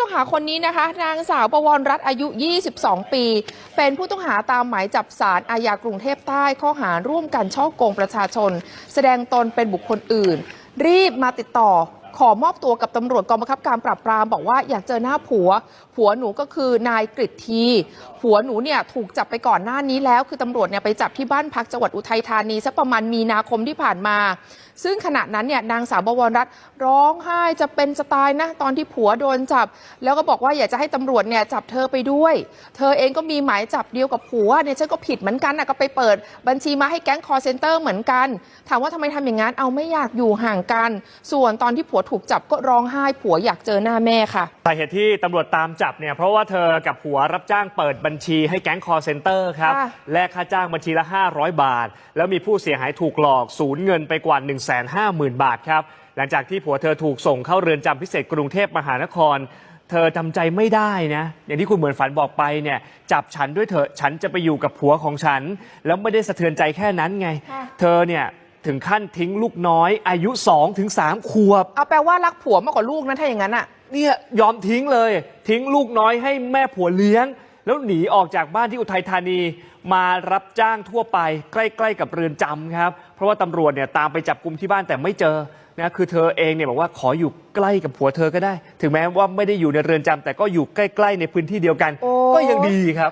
ต้องหาคนนี้นะคะ นางสาวประวรรัตน์อายุ 22 ปี เป็นผู้ต้องหาตามหมายจับสารอาญากรุงเทพใต้ข้อหาร่วมกันช่อโกงประชาชน แสดงตนเป็นบุคคลอื่น รีบมาติดต่อ ขอมอบตัวกับตำรวจกองบังคับการปราบปรามบอกว่าอยากเจอหน้าผัว ผัวหนูก็คือนายกฤษทีผัวหนูเนี่ยถูกจับไปก่อนหน้านี้แล้ว คือตำรวจเนี่ยไปจับที่บ้านพักจังหวัดอุทัยธานีสักประมาณมีนาคมที่ผ่านมา ซึ่งขณะนั้นเนี่ยนางสาวบวรรัตน์ร้องไห้จะเป็นจะตายนะตอนที่ผัวโดนจับ แล้วก็บอกว่าอยากจะให้ตำรวจเนี่ยจับเธอไปด้วย เธอเองก็มีหมายจับเดียวกับผัวเนี่ยฉันก็ผิดเหมือนกันนะก็ไปเปิด บัญชีมาให้แก๊งคอร์เซนเตอร์เหมือนกัน ถามว่าทำไมทำอย่างนั้นเอาไม่อยากอยู่ห่างกัน ส่วนตอนที่ผัวถูกจับก็ร้องไห้ผัวอยากเจอหน้าแม่ค่ะสาเหตุที่ตำรวจตามจับเนี่ยเพราะว่าเธอกับผัวรับจ้างเปิดบัญชีให้แก๊งคอร์เซนเตอร์ครับค่ะแลกค่าจ้างบัญชีละ 500 บาท แล้วมีผู้เสียหายถูกหลอกสูญเงินไปกว่า 1 5 0 0 0 0 บาทครับ หลังจากที่ผัวเธอถูกส่งเข้าเรือนจำพิเศษกรุงเทพมหานครเธอจำใจไม่ได้นะ อย่างที่คุณเหมือนฝันบอกไปเนี่ย จับฉันด้วยเถอะ ฉันจะไปอยู่กับผัวของฉัน แล้วไม่ได้สะเทือนใจแค่นั้นไงค่ะเธอเนี่ย ถึงขั้นทิ้งลูกน้อยอายุ2-3ถึง3ขวบ เอาแปลว่ารักผัวมากกว่าลูกนะถ้าอย่างนั้นอะ เนี่ยยอมทิ้งเลย ทิ้งลูกน้อยให้แม่ผัวเลี้ยง แล้วหนีออกจากบ้านที่อุทัยธานี มารับจ้างทั่วไป ใกล้ ๆ กับเรือนจำครับ เพราะว่าตำรวจเนี่ยตามไปจับกลุ่มที่บ้านแต่ไม่เจอนะคือเธอเองเนี่ยบอกว่าขออยู่ใกล้กับผัวเธอก็ได้ ถึงแม้ว่าไม่ได้อยู่ในเรือนจำแต่ก็อยู่ใกล้ ๆ ในพื้นที่เดียวกันโอ้ก็ยังดีครับ